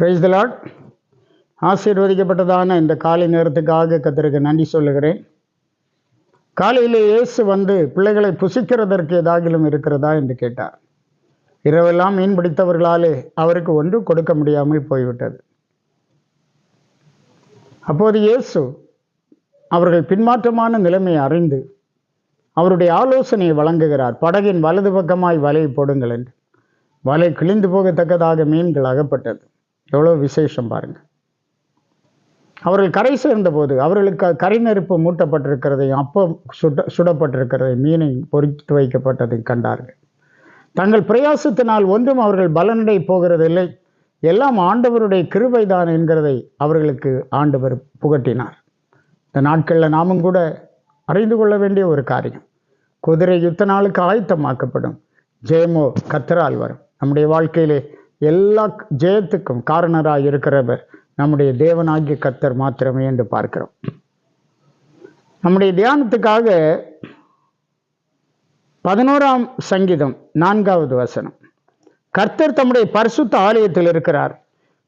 Price Lord ஆசீர்வதிக்கப்பட்டதான இந்த காலை நேரத்துக்காக கத்தருக்கு நன்றி சொல்லுகிறேன். காலையில் இயேசு வந்து பிள்ளைகளை புசிக்கிறதற்கு ஏதாகிலும் இருக்கிறதா என்று கேட்டார். இரவெல்லாம் மீன் பிடித்தவர்களாலே அவருக்கு ஒன்று கொடுக்க முடியாமல் போய்விட்டது. அப்போது இயேசு அவர்கள் பின்மாற்றமான நிலைமையை அறிந்து அவருடைய ஆலோசனையை வழங்குகிறார். படகின் வலது பக்கமாய் வலையை போடுங்கள் என்று. வலை கிழிந்து போகத்தக்கதாக மீன்கள் அகப்பட்டது. எவ்வளோ விசேஷம் பாருங்கள் அவர்கள் கரை சேர்ந்தபோது அவர்களுக்கு கரை நெருப்பு மூட்டப்பட்டிருக்கிறதையும் அப்பம் சுட சுடப்பட்டிருக்கிறதை மீனை பொறித்து வைக்கப்பட்டதை கண்டார்கள். தங்கள் பிரயாசத்தினால் ஒன்றும் அவர்கள் பலனடை போகிறதில்லை. எல்லாம் ஆண்டவருடைய கிருபைதான் என்கிறதை அவர்களுக்கு ஆண்டவர் புகட்டினார். இந்த நாட்களில் நாமும் கூட அறிந்து கொள்ள வேண்டிய ஒரு காரியம். குதிரை யுத்த நாளுக்கு ஆயத்தமாக்கப்படும். ஜெயமோ கத்தரால் வரும். நம்முடைய வாழ்க்கையிலே எல்லா ஜெயத்துக்கும் காரணராக இருக்கிறவர் நம்முடைய தேவனாகிய கத்தர் மாத்திரமே என்று பார்க்கிறோம். நம்முடைய தியானத்துக்காக பதினோராம் சங்கீதம் நான்காவது வசனம். கர்த்தர் தம்முடைய பரிசுத்த ஆலயத்தில் இருக்கிறார்.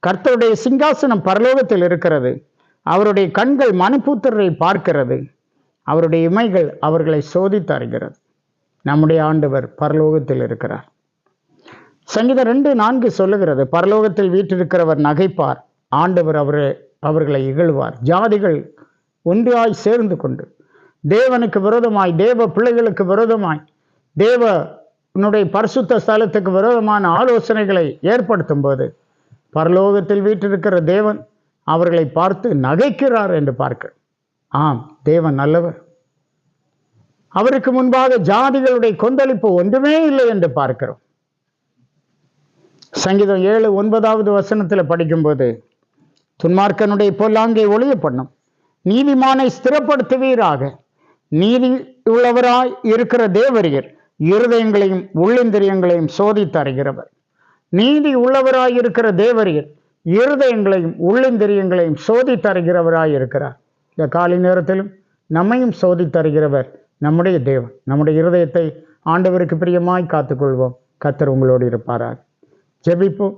கர்த்தருடைய சிங்காசனம் பரலோகத்தில் இருக்கிறது. அவருடைய கண்கள் மனுபூத்தரை பார்க்கிறது. அவருடைய இமைகள் அவர்களை சோதித்து அறிகிறது. நம்முடைய ஆண்டவர் பரலோகத்தில் இருக்கிறார். சங்கீதம் ரெண்டு நான்கு சொல்லுகிறது பரலோகத்தில் வீற்றிருக்கிறவர் நகைப்பார் ஆண்டவர் அவர் அவர்களை இகழ்வார். ஜாதிகள் ஒன்றாய் சேர்ந்து கொண்டு தேவனுக்கு விரோதமாய் தேவ பிள்ளைகளுக்கு விரோதமாய் தேவனுடைய பரிசுத்த ஸ்தலத்துக்கு விரோதமான ஆலோசனைகளை ஏற்படுத்தும் போது பரலோகத்தில் வீற்றிருக்கிற தேவன் அவர்களை பார்த்து நகைக்கிறார் என்று பார்க்க. ஆம் தேவன் நல்லவர். அவருக்கு முன்பாக ஜாதிகளுடைய கொந்தளிப்பு ஒன்றுமே இல்லை என்று பார்க்கிறோம். சங்கீதம் ஏழு ஒன்பதாவது வசனத்தில் படிக்கும்போது துன்மார்க்கனுடைய பொல்லாங்கை ஒளிய பண்ணும். நீதிமானை ஸ்திரப்படுத்துவீராக. நீதி உள்ளவராய் இருக்கிற தேவரியர் இருதயங்களையும் உள்ளிந்திரியங்களையும் சோதித்து நீதி உள்ளவராய் இருக்கிற தேவரியர் இருதயங்களையும் உள்ளிந்திரியங்களையும் சோதித்து இருக்கிறார். இந்த காலை நேரத்திலும் நம்மையும் சோதித்து நம்முடைய தேவன். நம்முடைய இருதயத்தை ஆண்டவருக்கு பிரியமாய் காத்துக்கொள்வோம். கத்தர் உங்களோடு இருப்பாரார் ஜெபிப்போம்.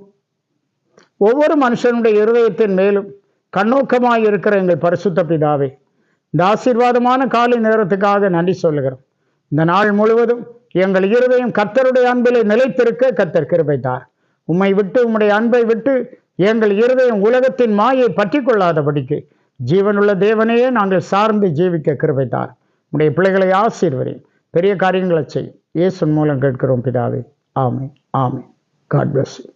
ஒவ்வொரு மனுஷனுடைய இருதயத்தின் மேலும் கண்ணோக்கமாக இருக்கிற எங்கள் பரிசுத்த பிதாவே இந்த ஆசீர்வாதமான காலை நேரத்துக்காக நன்றி சொல்லுகிறோம். இந்த நாள் முழுவதும் எங்கள் இருதயம் கத்தருடைய அன்பிலே நிலைத்திருக்க கத்தர் கிருபைத்தார் உம்மை விட்டு உம்முடைய அன்பை விட்டு எங்கள் இருதயம் உலகத்தின் மாயை பற்றி கொள்ளாதபடிக்கு ஜீவனுள்ள தேவனையே நாங்கள் சார்ந்து ஜீவிக்க கிருபைத்தார் உடைய பிள்ளைகளை ஆசீர்வரையும் பெரிய காரியங்களை செய்யும். இயேசுன் மூலம் கேட்கிறோம் பிதாவே. ஆமை ஆமை God bless you.